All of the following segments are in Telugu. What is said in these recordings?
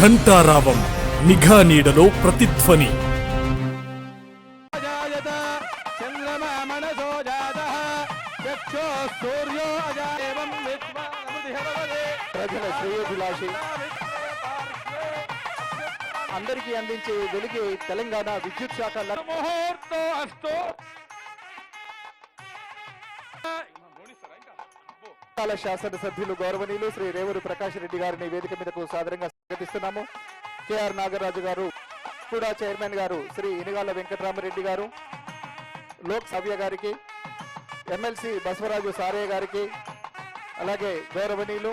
ఘంటారావం నిఘా నీడలో ప్రతిధ్వని. అందరికీ అందించే వెలిగే తెలంగాణ విద్యుత్ శాఖ ముహూర్తం అస్తో శాసన శాసనసభ్యులు గౌరవనీయులు శ్రీ రేవూరు ప్రకాష్ రెడ్డి గారిని వేదిక మీదకు సాదరంగా స్వాగతిస్తున్నాము. కేఆర్ నాగరాజు గారు కూడా చైర్మన్ గారు శ్రీ ఇనిగాల వెంకటరామరెడ్డి గారు లోక్ సవ్య గారికి ఎమ్మెల్సీ బసవరాజు సారయ్య గారికి అలాగే గౌరవనీయులు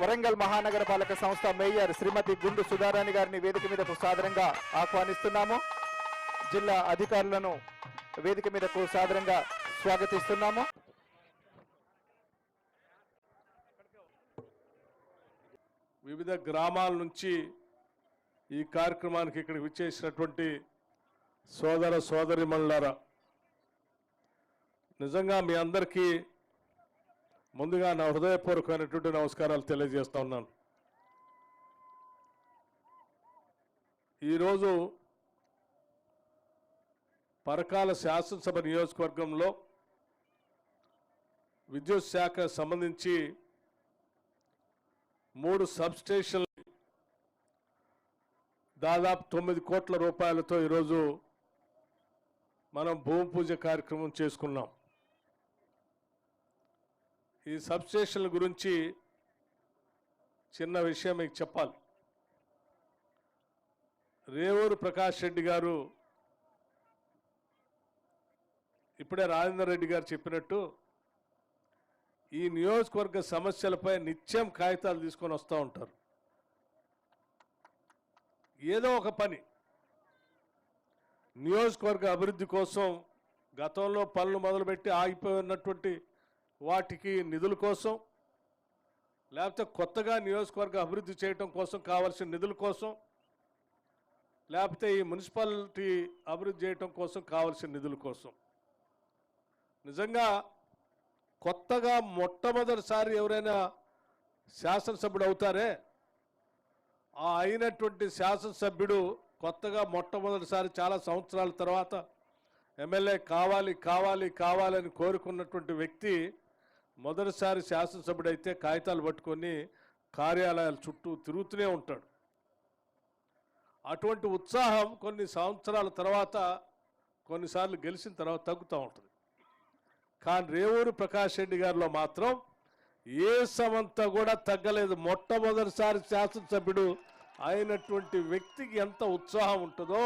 వరంగల్ మహానగరపాలక సంస్థ మేయర్ శ్రీమతి గుండు సుధారాణి గారిని వేదిక మీదకు సాదరంగా ఆహ్వానిస్తున్నాము. జిల్లా అధికారులను వేదిక మీదకు సాదరంగా స్వాగతిస్తున్నాము. వివిధ గ్రామాల నుంచి ఈ కార్యక్రమానికి ఇక్కడికి విచ్చేసినటువంటి సోదర సోదరిమణులారా నిజంగా మీ అందరికీ ముందుగా నా హృదయపూర్వకమైనటువంటి నమస్కారాలు తెలియజేస్తా ఉన్నాను. ఈరోజు పరకాల శాసనసభ నియోజకవర్గంలో విద్యుత్ శాఖ సంబంధించి మూడు సబ్స్టేషన్ దాదాపు తొమ్మిది కోట్ల రూపాయలతో ఈరోజు మనం భూమి పూజ కార్యక్రమం చేసుకున్నాం. ఈ సబ్స్టేషన్ల గురించి చిన్న విషయం మీకు చెప్పాలి. రేవూరు ప్రకాష్ రెడ్డి గారు ఇప్పుడే రాజేందర్ రెడ్డి గారు చెప్పినట్టు ఈ నియోజకవర్గ సమస్యలపై నిత్యం కాగితాలు తీసుకొని వస్తూ ఉంటారు. ఏదో ఒక పని. నియోజకవర్గ అభివృద్ధి కోసం గతంలో పనులు మొదలుపెట్టి ఆగిపోయినటువంటి వాటికి నిధుల కోసం లేకపోతే కొత్తగా నియోజకవర్గ అభివృద్ధి చేయటం కోసం కావాల్సిన నిధుల కోసం లేకపోతే ఈ మున్సిపాలిటీ అభివృద్ధి చేయటం కోసం కావాల్సిన నిధుల కోసం. నిజంగా కొత్తగా మొట్టమొదటిసారి ఎవరైనా శాసనసభ్యుడు అవుతారే? ఆ అయినటువంటి శాసనసభ్యుడు కొత్తగా మొట్టమొదటిసారి చాలా సంవత్సరాల తర్వాత ఎమ్మెల్యే కావాలి కావాలి కావాలని కోరుకున్నటువంటి వ్యక్తి మొదటిసారి శాసనసభ్యుడు అయితే కాగితాలు పట్టుకొని కార్యాలయాల చుట్టూ తిరుగుతూనే ఉంటాడు. అటువంటి ఉత్సాహం కొన్ని సంవత్సరాల తర్వాత కొన్నిసార్లు గెలిచిన తర్వాత తగ్గుతూ ఉంటుంది. కానీ రేవూరు ప్రకాష్ రెడ్డి గారిలో మాత్రం ఏ సమంతా కూడా తగ్గలేదు. మొట్టమొదటిసారి శాసనసభ్యుడు అయినటువంటి వ్యక్తికి ఎంత ఉత్సాహం ఉంటుందో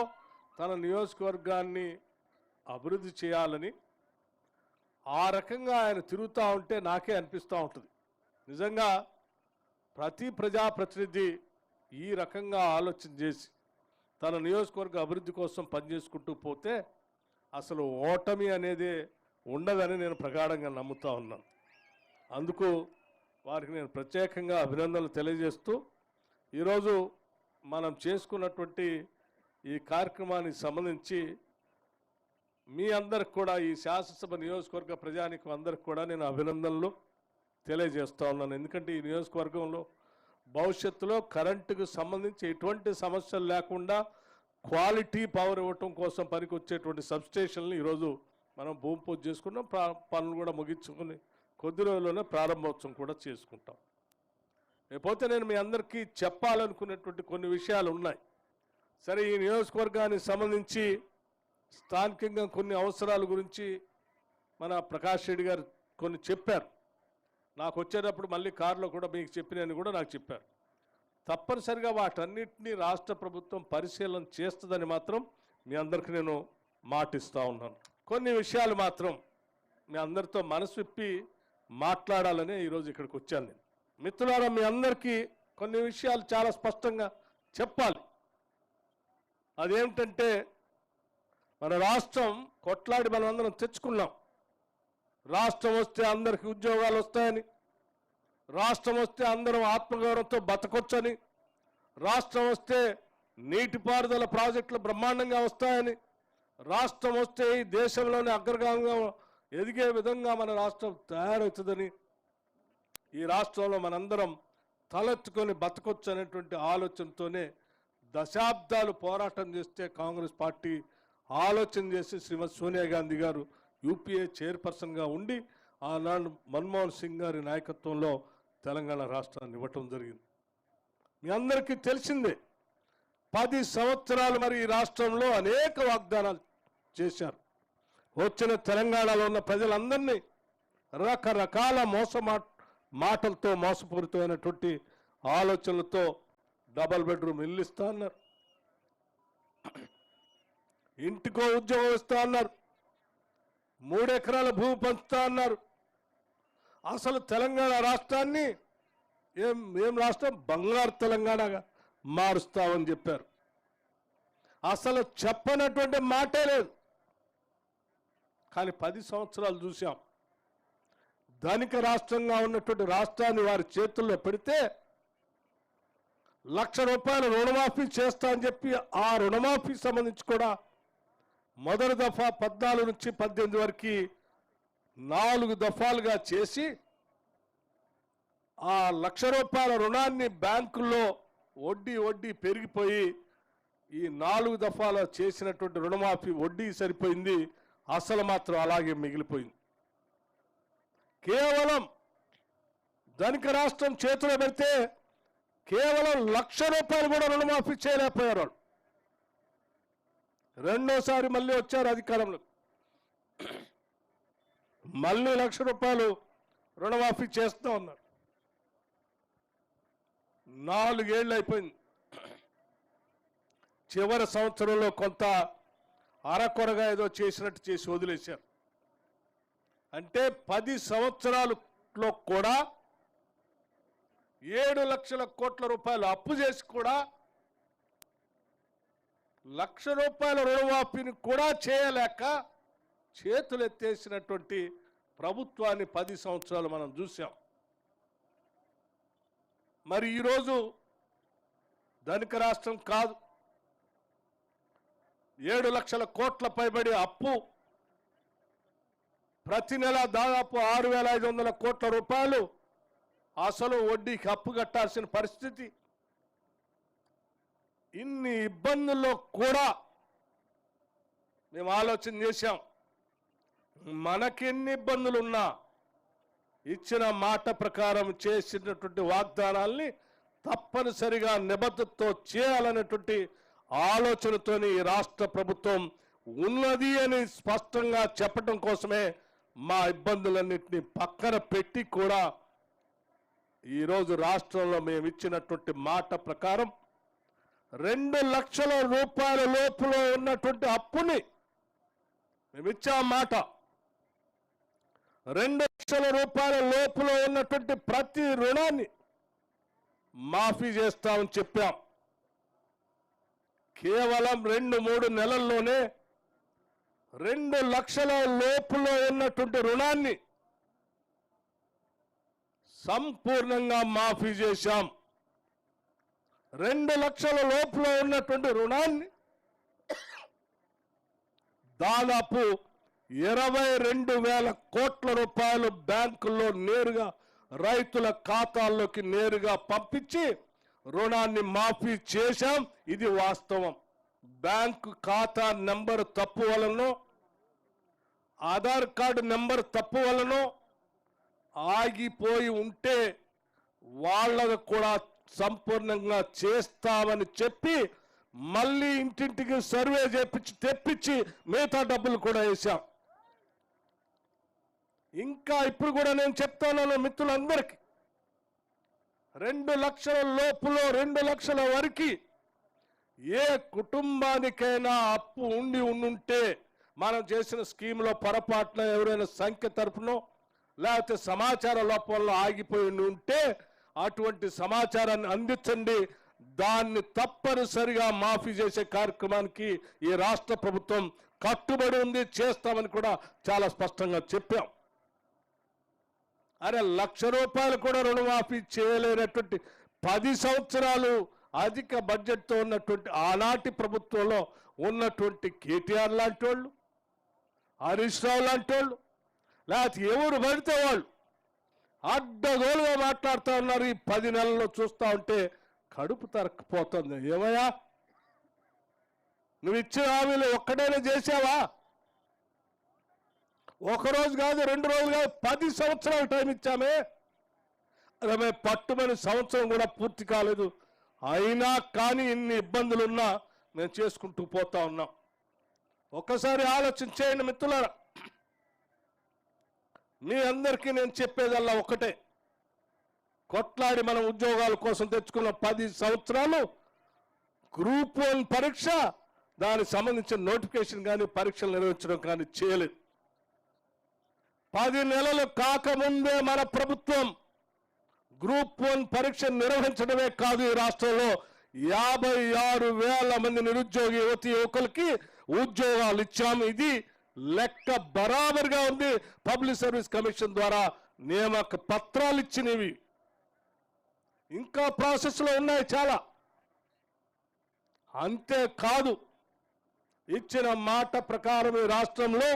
తన నియోజకవర్గాన్ని అభివృద్ధి చేయాలని ఆ రకంగా ఆయన తిరుగుతూ ఉంటే నాకే అనిపిస్తూ ఉంటుంది. నిజంగా ప్రతి ప్రజాప్రతినిధి ఈ రకంగా ఆలోచన చేసి తన నియోజకవర్గ అభివృద్ధి కోసం పనిచేసుకుంటూ పోతే అసలు ఓటమి అనేది ఉండదని నేను ప్రగాఢంగా నమ్ముతా ఉన్నాను అందుకు వారికి నేను ప్రత్యేకంగా అభినందనలు తెలియజేస్తూ ఈరోజు మనం చేసుకున్నటువంటి ఈ కార్యక్రమానికి సంబంధించి మీ అందరికి కూడా ఈ శాసనసభ నియోజకవర్గ ప్రజానికి అందరికి కూడా నేను అభినందనలు తెలియజేస్తూ ఉన్నాను. ఎందుకంటే ఈ నియోజకవర్గంలో భవిష్యత్తులో కరెంటుకు సంబంధించి ఎటువంటి సమస్యలు లేకుండా క్వాలిటీ పవర్ ఇవ్వటం కోసం పనికి వచ్చేటువంటి సబ్స్టేషన్లు ఈరోజు మనం భూమి పూజ చేసుకున్నాం ప్రా పనులు కూడా ముగించుకుని కొద్ది రోజుల్లోనే ప్రారంభోత్సవం కూడా చేసుకుంటాం. లేకపోతే నేను మీ అందరికీ చెప్పాలనుకునేటువంటి కొన్ని విషయాలు ఉన్నాయి. సరే ఈ నియోజకవర్గానికి సంబంధించి స్థానికంగా కొన్ని అవసరాల గురించి మన ప్రకాష్ రెడ్డి గారు కొన్ని చెప్పారు. నాకు వచ్చేటప్పుడు మళ్ళీ కారులో కూడా మీకు చెప్పినని కూడా నాకు చెప్పారు. తప్పనిసరిగా వాటన్నిటినీ రాష్ట్ర ప్రభుత్వం పరిశీలన చేస్తుందని మాత్రం మీ అందరికీ నేను మాటిస్తూ ఉన్నాను. కొన్ని విషయాలు మాత్రం మీ అందరితో మనసు విప్పి మాట్లాడాలని ఈరోజు ఇక్కడికి వచ్చాను నేను. మిత్రులారా మీ అందరికీ కొన్ని విషయాలు చాలా స్పష్టంగా చెప్పాలి. అదేమిటంటే మన రాష్ట్రం కొట్లాడి మనం అందరం తెచ్చుకున్నాం. రాష్ట్రం వస్తే అందరికి ఉద్యోగాలు వస్తాయని రాష్ట్రం వస్తే అందరం ఆత్మగౌరవంతో బతకొచ్చని రాష్ట్రం వస్తే నీటిపారుదల ప్రాజెక్టులు బ్రహ్మాండంగా వస్తాయని రాష్ట్రం వస్తే ఈ దేశంలోనే అగ్రగామంగా ఎదిగే విధంగా మన రాష్ట్రం తయారవుతుందని ఈ రాష్ట్రంలో మనందరం తలెత్తుకొని బతకొచ్చు అనేటువంటి ఆలోచనతోనే దశాబ్దాలు పోరాటం చేస్తే కాంగ్రెస్ పార్టీ ఆలోచన చేసి శ్రీమతి సోనియా గాంధీ గారు యూపీఏ చైర్పర్సన్గా ఉండి ఆనాడు మన్మోహన్ సింగ్ గారి నాయకత్వంలో తెలంగాణ రాష్ట్రాన్ని ఇవ్వటం జరిగింది. మీ అందరికీ తెలిసిందే పది సంవత్సరాలు మరి ఈ రాష్ట్రంలో అనేక వాగ్దానాలు చేశారు. వచ్చిన తెలంగాణలో ఉన్న ప్రజలందరినీ రకరకాల మోసమా మాటలతో మోసపూరితమైనటువంటి ఆలోచనలతో డబల్ బెడ్రూమ్ ఇల్లు ఇస్తా అన్నారు. ఇంటికో ఉద్యోగం ఇస్తా అన్నారు. మూడు ఎకరాల భూమి పంచుతా అన్నారు. అసలు తెలంగాణ రాష్ట్రాన్ని ఏం ఏం రాష్ట్రం? బంగారు తెలంగాణగా మారుస్తామని చెప్పారు. అసలు చెప్పనటువంటి మాటే లేదు. కానీ పది సంవత్సరాలు చూసాం ధనిక రాష్ట్రంగా ఉన్నటువంటి రాష్ట్రాన్ని వారి చేతుల్లో పెడితే లక్ష రూపాయలు రుణమాఫీ చేస్తా అని చెప్పి ఆ రుణమాఫీ సంబంధించి కూడా మొదటి దఫా పద్నాలుగు నుంచి పద్దెనిమిది వరకు నాలుగు దఫాలుగా చేసి ఆ లక్ష రూపాయల రుణాన్ని బ్యాంకుల్లో వడ్డీ వడ్డీ పెరిగిపోయి ఈ నాలుగు దఫాల చేసినటువంటి రుణమాఫీ వడ్డీ సరిపోయింది. అసలు మాత్రం అలాగే మిగిలిపోయింది. కేవలం ధనిక రాష్ట్రం చేతిలో పెడితే కేవలం లక్ష రూపాయలు కూడా రుణమాఫీ చేయలేకపోయారు. రెండోసారి మళ్ళీ వచ్చారు అధికారంలో. మళ్ళీ లక్ష రూపాయలు రుణమాఫీ చేస్తూ ఉన్నారు. నాలుగేళ్ళు అయిపోయింది. చివరి సంవత్సరంలో కొంత అరకొరగా ఏదో చేసినట్టు చేసి వదిలేశారు. అంటే పది సంవత్సరాలలో కూడా ఏడు లక్షల కోట్ల రూపాయలు అప్పు చేసి కూడా లక్ష రూపాయల రుణమాఫీని కూడా చేయలేక చేతులెత్తేసినటువంటి ప్రభుత్వాన్ని పది సంవత్సరాలు మనం చూసాం మరి ఈరోజు ధనిక రాష్ట్రం కాదు ఏడు లక్షల కోట్ల పైబడి అప్పు. ప్రతి నెల దాదాపు ఆరు వేల ఐదు వందల కోట్ల రూపాయలు అసలు వడ్డీకి అప్పు కట్టాల్సిన పరిస్థితి. ఇన్ని ఇబ్బందుల్లో కూడా మేము ఆలోచన చేశాం. మనకెన్ని ఇబ్బందులు ఉన్నా ఇచ్చిన మాట ప్రకారం చేసినటువంటి వాగ్దానాల్ని తప్పనిసరిగా నిబద్ధతతో చేయాలనేటువంటి ఆలోచనతోని ఈ రాష్ట్ర ప్రభుత్వం ఉన్నది అని స్పష్టంగా చెప్పడం కోసమే మా ఇబ్బందులన్నింటినీ పక్కన పెట్టి కూడా ఈరోజు రాష్ట్రంలో మేము ఇచ్చినటువంటి మాట ప్రకారం రెండు లక్షల రూపాయల లోపులో ఉన్నటువంటి అప్పుని మేము మాట. రెండు లక్షల రూపాయల లోపులో ఉన్నటువంటి ప్రతి రుణాన్ని మాఫీ చేస్తామని చెప్పాం. కేవలం రెండు మూడు నెలల్లోనే రెండు లక్షల లోపులో ఉన్నటువంటి రుణాన్ని సంపూర్ణంగా మాఫీ చేశాం. రెండు లక్షల లోపులో ఉన్నటువంటి రుణాన్ని దాదాపు ఇరవై రెండు వేల కోట్ల రూపాయలు బ్యాంకుల్లో నేరుగా రైతుల ఖాతాల్లోకి నేరుగా పంపించి రుణాన్ని మాఫీ చేశాం. ఇది వాస్తవం. బ్యాంకు ఖాతా నెంబర్ తప్పు వలనో ఆధార్ కార్డు నెంబర్ తప్పు వలనో ఆగిపోయి ఉంటే వాళ్ళకు కూడా సంపూర్ణంగా చేస్తామని చెప్పి మళ్ళీ ఇంటింటికి సర్వే చేపించి తెప్పించి మిగతా డబ్బులు కూడా వేశాం. ఇంకా ఇప్పుడు కూడా నేను చెప్తాను మిత్రులందరికీ రెండు లక్షల లోపులో రెండు లక్షల వరకు ఏ కుటుంబానికైనా అప్పు ఉండి ఉండుంటే మనం చేసిన స్కీమ్లో పొరపాటున ఎవరైనా సంఖ్య తరపునో లేకపోతే సమాచార లోపంలో ఆగిపోయి ఉంటే అటువంటి సమాచారాన్ని అందించండి. దాన్ని తప్పనిసరిగా మాఫీ చేసే కార్యక్రమానికి ఈ రాష్ట్ర ప్రభుత్వం కట్టుబడి ఉంది. చేస్తామని కూడా చాలా స్పష్టంగా చెప్పాం. అరే లక్ష రూపాయలు కూడా రుణమాఫీ చేయలేనటువంటి పది సంవత్సరాలు అధిక బడ్జెట్తో ఉన్నటువంటి ఆనాటి ప్రభుత్వంలో ఉన్నటువంటి కేటీఆర్ లాంటి వాళ్ళు హరీష్ రావు లాంటి వాళ్ళు లేకపోతే ఎవరు పడితే వాళ్ళు అడ్డగోలుగా మాట్లాడుతూ ఉన్నారు ఈ పది నెలల్లో చూస్తా ఉంటే కడుపు తరక్కపోతుంది. ఏమయ్యా? నువ్వు ఇచ్చిన హామీలు ఒక్కడైనా చేసావా? ఒక రోజు కాదు రెండు రోజులు కాదు పది సంవత్సరాలు టైం ఇచ్చామే. అదే పట్టుమని సంవత్సరం కూడా పూర్తి కాలేదు. అయినా కానీ ఇన్ని ఇబ్బందులు ఉన్నా మేము చేసుకుంటూ పోతా ఉన్నాం. ఒక్కసారి ఆలోచన చేయండి మిత్రులారా. మీ అందరికీ నేను చెప్పేదల్లా ఒకటే. కొట్లాడి మనం ఉద్యోగాల కోసం తెచ్చుకున్న పది సంవత్సరాలు గ్రూప్ వన్ పరీక్ష దానికి సంబంధించిన నోటిఫికేషన్ కానీ పరీక్షలు నిర్వహించడం కానీ చేయలేదు. పది నెలలు కాకముందే మన ప్రభుత్వం గ్రూప్ వన్ పరీక్ష నిర్వహించడమే కాదు ఈ రాష్ట్రంలో. యాభై ఆరు వేల మంది నిరుద్యోగ యువతి యువకులకి ఉద్యోగాలు ఇచ్చాము ఇది లెక్క బరాబరుగా ఉంది. పబ్లిక్ సర్వీస్ కమిషన్ ద్వారా నియామక పత్రాలు ఇచ్చినవి. ఇంకా ప్రాసెస్లో ఉన్నాయి చాలా. అంతేకాదు ఇచ్చిన మాట ప్రకారం ఈ రాష్ట్రంలో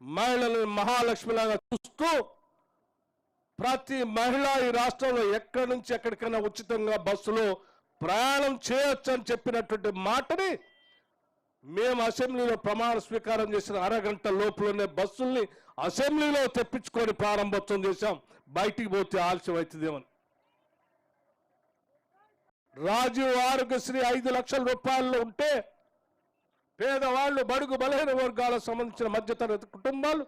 మహిళలను మహాలక్ష్మిలాగా చూస్తూ ప్రతి మహిళ ఈ రాష్ట్రంలో ఎక్కడి నుంచి ఎక్కడికైనా ఉచితంగా బస్సులో ప్రయాణం చేయొచ్చు అని చెప్పినటువంటి మాటని మేము అసెంబ్లీలో ప్రమాణ స్వీకారం చేసిన అరగంట లోపలనే బస్సుల్ని అసెంబ్లీలో తెప్పించుకొని ప్రారంభోత్సవం చేశాం. బయటికి పోతే ఆలస్యం అవుతుందేమని. రాజీవ్ ఆరోగ్యశ్రీ ఐదు లక్షల రూపాయల్లో ఉంటే పేదవాళ్ళు బడుగు బలహీన వర్గాలకు సంబంధించిన మధ్యతరగతి కుటుంబాలు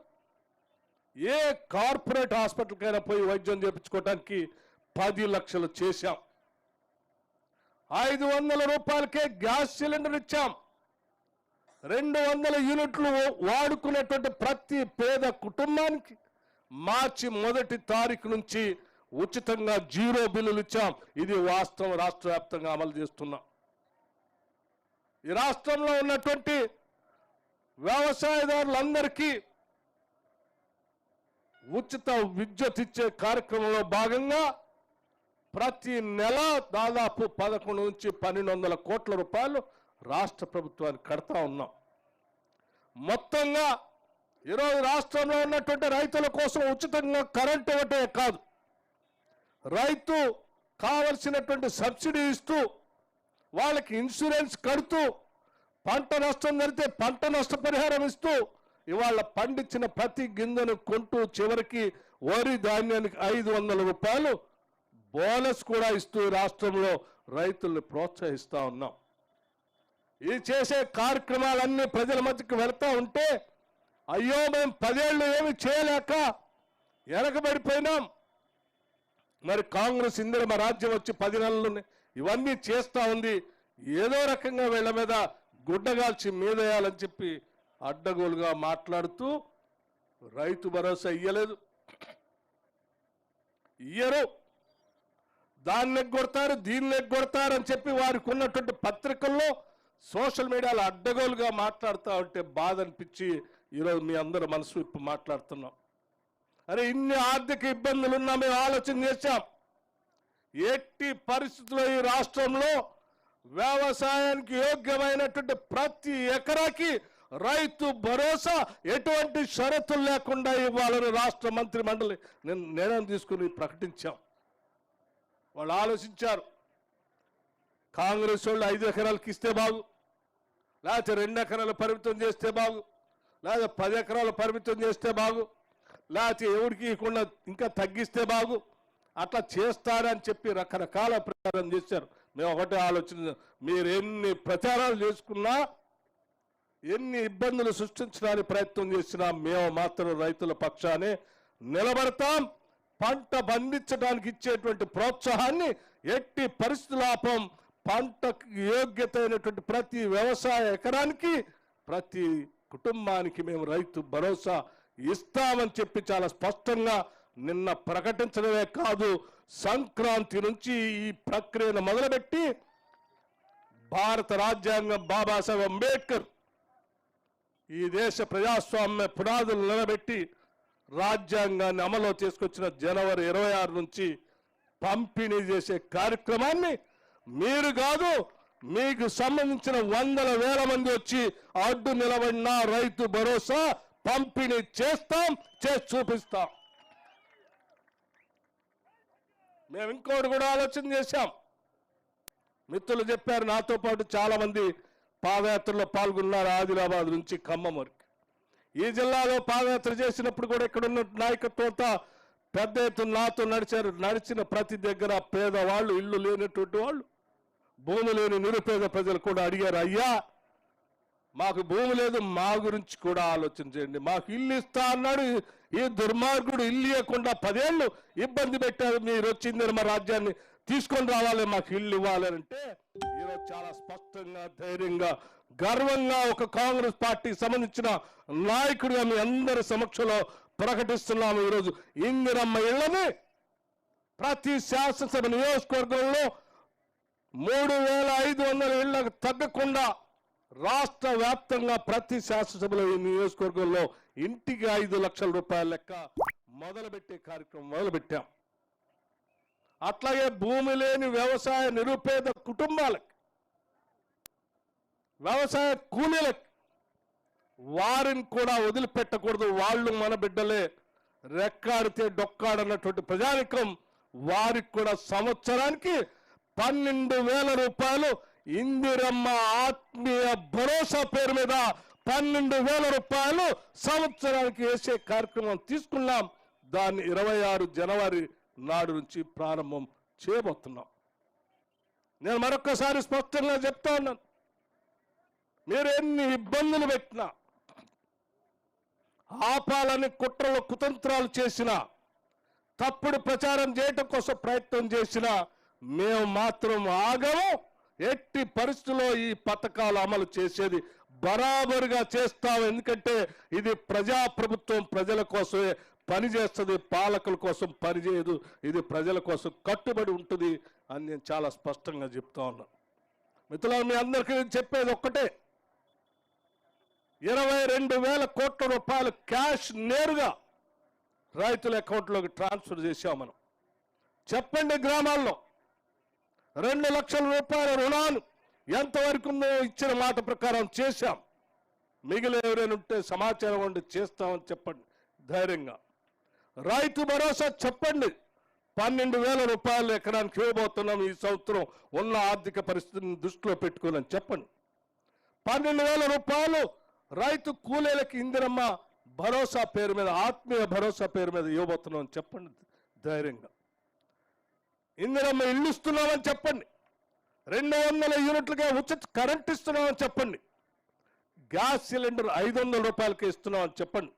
ఏ కార్పొరేట్ హాస్పిటల్కైనా పోయి వైద్యం చేయించుకోవడానికి పది లక్షలు చేశాం. ఐదు వందల రూపాయలకే గ్యాస్ సిలిండర్ ఇచ్చాం. రెండు వందల యూనిట్లు వాడుకునేటువంటి ప్రతి పేద కుటుంబానికి మార్చి మొదటి తారీఖు నుంచి ఉచితంగా జీరో బిల్లులు ఇచ్చాం. ఇది వాస్తవం రాష్ట్ర వ్యాప్తంగా అమలు చేస్తున్నాం. ఈ రాష్ట్రంలో ఉన్నటువంటి వ్యవసాయదారులందరికీ ఉచిత విద్యుత్ ఇచ్చే కార్యక్రమంలో భాగంగా ప్రతి నెల దాదాపు పదకొండు నుంచి పన్నెండు వందల కోట్ల రూపాయలు రాష్ట్ర ప్రభుత్వానికి కడతా ఉన్నాం. మొత్తంగా ఈరోజు రాష్ట్రంలో ఉన్నటువంటి రైతుల కోసం ఉచితంగా కరెంటు ఇవ్వటమే కాదు రైతు కావలసినటువంటి సబ్సిడీ ఇస్తూ వాళ్ళకి ఇన్సూరెన్స్ కడుతూ పంట నష్టం జరిగితే పంట నష్టపరిహారం ఇస్తూ ఇవాళ పండించిన ప్రతి గింజను కొంటూ చివరికి వరి ధాన్యానికి ఐదు వందల రూపాయలు బోనస్ కూడా ఇస్తూ రాష్ట్రంలో రైతుల్ని ప్రోత్సహిస్తూ ఉన్నాం. ఈ చేసే కార్యక్రమాలన్నీ ప్రజల మధ్యకి వెళ్తూ ఉంటే అయ్యో మేము పదేళ్ళు ఏమి చేయలేక వెనకబడిపోయినాం మరి కాంగ్రెస్ ఇందిరమ రాజ్యం వచ్చి పది నెలలు ఇవన్నీ చేస్తూ ఉంది. ఏదో రకంగా వీళ్ళ మీద గుడ్డగాల్చి మీదేయాలని చెప్పి అడ్డగోలుగా మాట్లాడుతూ రైతు భరోసా ఇయ్యలేదు. ఇయ్యరు. దాన్ని ఎగ్గొడతారు దీన్ని ఎగ్గొడతారు అని చెప్పి వారికి ఉన్నటువంటి పత్రికల్లో సోషల్ మీడియాలో అడ్డగోలుగా మాట్లాడుతూ ఉంటే బాధ అనిపించి ఈరోజు మీ అందరూ మనసు విప్పి మాట్లాడుతున్నాం. అరే ఇన్ని ఆర్థిక ఇబ్బందులు ఉన్నా మేము ఆలోచన చేశాం. ఎట్టి పరిస్థితుల్లో ఈ రాష్ట్రంలో వ్యవసాయానికి యోగ్యమైనటువంటి ప్రతి ఎకరాకి రైతు భరోసా ఎటువంటి షరతులు లేకుండా ఇవ్వాలని రాష్ట్ర మంత్రి మండలి నేను నిర్ణయం తీసుకుని ప్రకటించాం. వాళ్ళు ఆలోచించారు. కాంగ్రెస్ వాళ్ళు ఐదు ఎకరాలకి ఇస్తే బాగు లేకపోతే రెండు ఎకరాలు పరిమితం చేస్తే బాగు లేకపోతే పది ఎకరాలు పరిమితం చేస్తే బాగు లేకపోతే ఎవరికి ఇవ్వకుండా ఇంకా తగ్గిస్తే బాగు అట్లా చేస్తారని చెప్పి రకరకాల ప్రచారం చేశారు. మేము ఒకటే ఆలోచన మీరు ఎన్ని ప్రచారాలు చేసుకున్నా ఎన్ని ఇబ్బందులు సృష్టించడానికి ప్రయత్నం చేసినా మేము మాత్రం రైతుల పక్షాన్ని నిలబడతాం. పంట పండించడానికి ఇచ్చేటువంటి ప్రోత్సాహాన్ని ఎట్టి పరిస్థితులాపం పంటకు యోగ్యత అయినటువంటి ప్రతి వ్యవసాయ ఎకరానికి ప్రతి కుటుంబానికి మేము రైతు భరోసా ఇస్తామని చెప్పి చాలా స్పష్టంగా నిన్న ప్రకటించడమే కాదు సంక్రాంతి నుంచి ఈ ప్రక్రియను మొదలుపెట్టి భారత రాజ్యాంగం బాబాసాహెబ్ అంబేద్కర్ ఈ దేశ ప్రజాస్వామ్య పునాదులు నిలబెట్టి రాజ్యాంగాన్ని అమలు చేసుకొచ్చిన జనవరి ఇరవై ఆరు నుంచి పంపిణీ చేసే కార్యక్రమాన్ని మీరు కాదు మీకు సంబంధించిన వందల వేల మంది వచ్చి అడ్డు నిలబడిన రైతు భరోసా పంపిణీ చేస్తాం చేసి చూపిస్తాం. మేము ఇంకోటి కూడా ఆలోచన చేశాం. మిత్రులు చెప్పారు నాతో పాటు చాలా మంది పాదయాత్రలో పాల్గొన్నారు ఆదిలాబాద్ నుంచి ఖమ్మం వరకు. ఈ జిల్లాలో పాదయాత్ర చేసినప్పుడు కూడా ఇక్కడ ఉన్న నాయకత్వంతో పెద్ద ఎత్తున నాతో నడిచారు నడిచిన ప్రతి దగ్గర పేదవాళ్ళు ఇల్లు లేనటువంటి వాళ్ళు భూమి లేని నిరుపేద ప్రజలు కూడా అడిగారు అయ్యా మాకు భూమి లేదు మా గురించి కూడా ఆలోచన చేయండి. మాకు ఇల్లు ఇస్తా అన్నాడు. ఈ- దుర్మార్గుడు ఇల్లు ఇవ్వకుండా పదేళ్ళు ఇబ్బంది పెట్టారు. మీరు వచ్చింది మా రాజ్యాన్ని తీసుకొని రావాలి మాకు ఇల్లు ఇవ్వాలి అంటే ఈరోజు చాలా స్పష్టంగా ధైర్యంగా గర్వంగా ఒక కాంగ్రెస్ పార్టీకి సంబంధించిన నాయకుడిగా మీ అందరి సమక్షంలో ప్రకటిస్తున్నాము ఈరోజు. ఇందిరమ్మ ఇళ్ళని ప్రతి శాసనసభ నియోజకవర్గంలో మూడు వేల ఐదు వందల ఇళ్ళకు తగ్గకుండా రాష్ట్ర వ్యాప్తంగా ప్రతి శాసనసభలో ఈ నియోజకవర్గంలో ఇంటికి ఐదు లక్షల రూపాయల లెక్క మొదలుపెట్టే కార్యక్రమం మొదలుపెట్టాం. అట్లాగే భూమి లేని వ్యవసాయ నిరుపేద కుటుంబాలకు వ్యవసాయ కూలీలకు వారిని కూడా వదిలిపెట్టకూడదు. వాళ్ళు మన బిడ్డలే. రెక్కాడితే డొక్కాడన్నటువంటి ప్రజానికం వారికి కూడా సంవత్సరానికి పన్నెండు వేల రూపాయలు ఇందిరమ్మ ఆత్మీయ భరోసా పేరు మీద పన్నెండు వేల రూపాయలు సంవత్సరానికి వేసే కార్యక్రమం తీసుకున్నాం. దాన్ని ఇరవై ఆరు జనవరి నాడు నుంచి ప్రారంభం చేయబోతున్నాం. నేను మరొకసారి స్పష్టంగా చెప్తా ఉన్నాను. మీరు ఎన్ని ఇబ్బందులు పెట్టినా ఆపాలని కుట్రలు కుతంత్రాలు చేసినా తప్పుడు ప్రచారం చేయటం కోసం ప్రయత్నం చేసినా మేము మాత్రం ఆగము. ఎట్టి పరిస్థితుల్లో ఈ పథకాలు అమలు చేసేది బరాబరుగా చేస్తాం. ఎందుకంటే ఇది ప్రజా ప్రభుత్వం ప్రజల కోసమే పనిచేస్తుంది పాలకుల కోసం పనిచేయదు ఇది ప్రజల కోసం కట్టుబడి ఉంటుంది అని నేను చాలా స్పష్టంగా చెప్తా ఉన్నాను మిత్రులు మీ అందరికీ నేను చెప్పేది ఒక్కటే. ఇరవై రెండు వేల కోట్ల రూపాయలు క్యాష్ నేరుగా రైతుల అకౌంట్లోకి ట్రాన్స్ఫర్ చేశాం మనం. చెప్పండి గ్రామాల్లో. రెండు లక్షల రూపాయల రుణాలు ఎంతవరకు ఉందో ఇచ్చిన మాట ప్రకారం చేశాం. మిగిలిన ఎవరైనా ఉంటే సమాచారం ఉండి చేస్తామని చెప్పండి ధైర్యంగా. రైతు భరోసా చెప్పండి. పన్నెండు వేల రూపాయలు ఎకరానికి ఇవ్వబోతున్నాం ఈ సంవత్సరం ఉన్న ఆర్థిక పరిస్థితిని దృష్టిలో పెట్టుకోనని చెప్పండి. పన్నెండు వేల రూపాయలు రైతు కూలీలకి ఇందిరమ్మ భరోసా పేరు మీద ఆత్మీయ భరోసా పేరు మీద ఇవ్వబోతున్నాం చెప్పండి ధైర్యంగా. ఇందిరమ్మ ఇల్లు ఇస్తున్నామని చెప్పండి. రెండు వందల యూనిట్లుగా ఉచిత కరెంట్ ఇస్తున్నామని చెప్పండి. గ్యాస్ సిలిండర్ ఐదు వందల రూపాయలకి ఇస్తున్నామని చెప్పండి.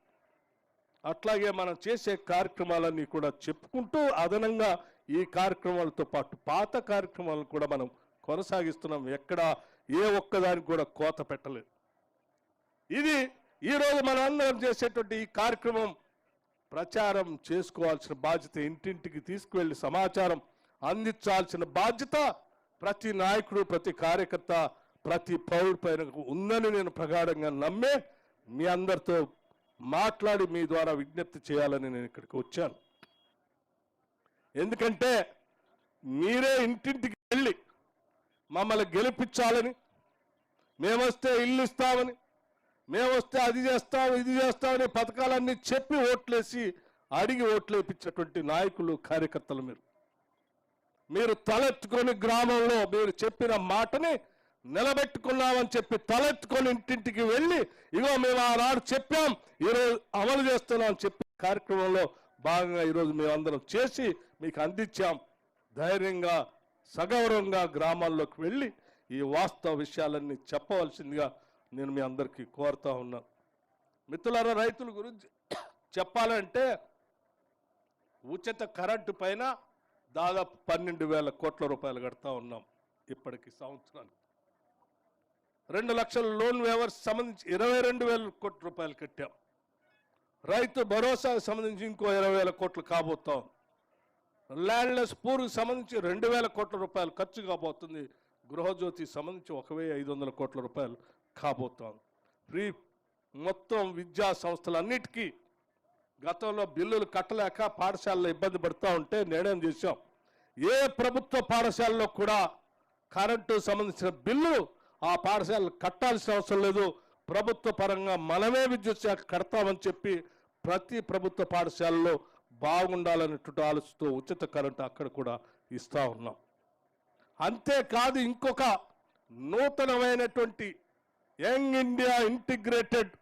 అట్లాగే మనం చేసే కార్యక్రమాలన్నీ కూడా చెప్పుకుంటూ అదనంగా ఈ కార్యక్రమాలతో పాటు పాత కార్యక్రమాలను కూడా మనం కొనసాగిస్తున్నాం. ఎక్కడ ఏ ఒక్కదానికి కూడా కోత పెట్టలేదు. ఇది ఈరోజు మనం అందరం చేసేటువంటి ఈ కార్యక్రమం. ప్రచారం చేసుకోవాల్సిన బాధ్యత ఇంటింటికి తీసుకువెళ్ళి సమాచారం అందించాల్సిన బాధ్యత ప్రతి నాయకుడు ప్రతి కార్యకర్త ప్రతి పౌరుడి పైన ఉందని నేను ప్రగాఢంగా నమ్మే మీ అందరితో మాట్లాడి మీ ద్వారా విజ్ఞప్తి చేయాలని నేను ఇక్కడికి వచ్చాను. ఎందుకంటే మీరే ఇంటింటికి వెళ్ళి మమ్మల్ని గెలిపించాలని మేమొస్తే ఇల్లు ఇస్తామని మేమొస్తే అది చేస్తాం ఇది చేస్తామని పథకాలన్నీ చెప్పి ఓట్లేసి అడిగి ఓట్లేపించినటువంటి నాయకులు కార్యకర్తలు మీరు. మీరు తలెత్తుకొని గ్రామంలో మీరు చెప్పిన మాటని నిలబెట్టుకున్నామని చెప్పి తలెత్తుకొని ఇంటింటికి వెళ్ళి ఇగో మేము ఆనాడు చెప్పాం ఈరోజు అమలు చేస్తున్నాం అని చెప్పి కార్యక్రమంలో భాగంగా ఈరోజు మేమందరం చేసి మీకు అందించాం. ధైర్యంగా సగౌరవంగా గ్రామాల్లోకి వెళ్ళి ఈ వాస్తవ విషయాలన్నీ చెప్పవలసిందిగా నేను మీ అందరికీ కోరుతా ఉన్నాను మిత్రులారా రైతుల గురించి చెప్పాలంటే ఉచిత కరెంటు పైన దాదాపు పన్నెండు వేల కోట్ల రూపాయలు కడతా ఉన్నాం ఇప్పటికి సంవత్సరానికి. రెండు లక్షల లోన్ వ్యవస్థ సంబంధించి ఇరవై రెండు వేల కోట్ల రూపాయలు కట్టాం. రైతు భరోసాకు సంబంధించి ఇంకో ఇరవై వేల కోట్లు కాబోతాం. ల్యాండ్లెస్ పూర్కి సంబంధించి రెండు వేల కోట్ల రూపాయలు ఖర్చు కాబోతుంది. గృహజ్యోతి సంబంధించి ఒక వెయ్యి ఐదు వందల కోట్ల రూపాయలు కాబోతాం. ఫ్రీ మొత్తం విద్యా సంస్థలన్నిటికీ గతంలో బిల్లులు కట్టలేక పాఠశాలలో ఇబ్బంది పడుతూ ఉంటే నిర్ణయం చేశాం ఏ ప్రభుత్వ పాఠశాలలో కూడా కరెంటు సంబంధించిన బిల్లు ఆ పాఠశాలలు కట్టాల్సిన అవసరం లేదు. ప్రభుత్వ పరంగా మనమే విద్యుత్ శాఖ కడతామని చెప్పి ప్రతి ప్రభుత్వ పాఠశాలలో బాగుండాలన్నట్టు ఆలోచిస్తూ ఉచిత కరెంటు అక్కడ కూడా ఇస్తూ ఉన్నాం. అంతేకాదు ఇంకొక నూతనమైనటువంటి young India integrated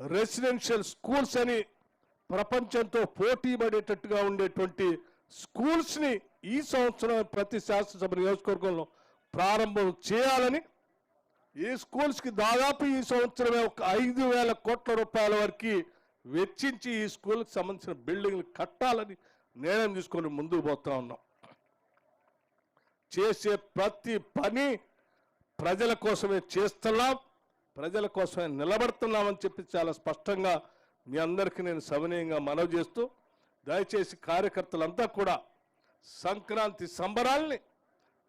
residential schools అని ప్రపంచంతో పోటీ పడేటట్టుగా ఉండేటువంటి స్కూల్స్ని ఈ సంవత్సరం ప్రతి శాసనసభ నియోజకవర్గంలో ప్రారంభం చేయాలని ఈ స్కూల్స్కి దాదాపు ఈ సంవత్సరమే ఒక ఐదు వేల కోట్ల రూపాయల వరకు వెచ్చించి ఈ స్కూల్కి సంబంధించిన బిల్డింగ్లు కట్టాలని నిర్ణయం తీసుకొని ముందుకు పోతా ఉన్నాం. చేసే ప్రతి పని ప్రజల కోసమే చేస్తున్నాం ప్రజల కోసమే నిలబడుతున్నామని చెప్పి చాలా స్పష్టంగా మీ అందరికీ నేను సవినయంగా మనవి చేస్తూ దయచేసి కార్యకర్తలంతా కూడా సంక్రాంతి సంబరాల్ని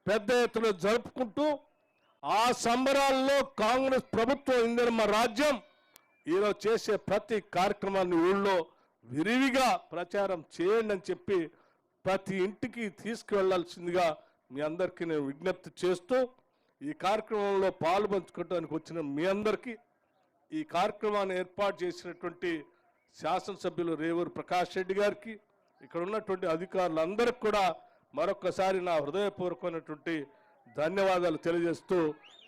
పెద్ద ఎత్తున జరుపుకుంటూ ఆ సంబరాల్లో కాంగ్రెస్ ప్రభుత్వం ఇందిరమ్మ రాజ్యం ఈరోజు చేసే ప్రతి కార్యక్రమాన్ని ఊళ్ళో విరివిగా ప్రచారం చేయండి అని చెప్పి ప్రతి ఇంటికి తీసుకువెళ్ళాల్సిందిగా మీ అందరికీ నేను విజ్ఞప్తి చేస్తూ ఈ కార్యక్రమంలో పాలు పంచుకోవడానికి వచ్చిన మీ అందరికీ ఈ కార్యక్రమాన్ని ఏర్పాటు చేసినటువంటి శాసనసభ్యులు రేవూరు ప్రకాష్ రెడ్డి గారికి ఇక్కడ ఉన్నటువంటి అధికారులందరికీ కూడా మరొకసారి నా హృదయపూర్వకమైనటువంటి ధన్యవాదాలు తెలియజేస్తూ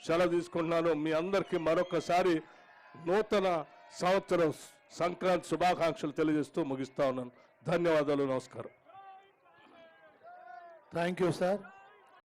సెలవు తీసుకుంటున్నాను. మీ అందరికీ మరొకసారి నూతన సంవత్సరం సంక్రాంతి శుభాకాంక్షలు తెలియజేస్తూ ముగిస్తా ఉన్నాను. ధన్యవాదాలు నమస్కారం. Thank you sir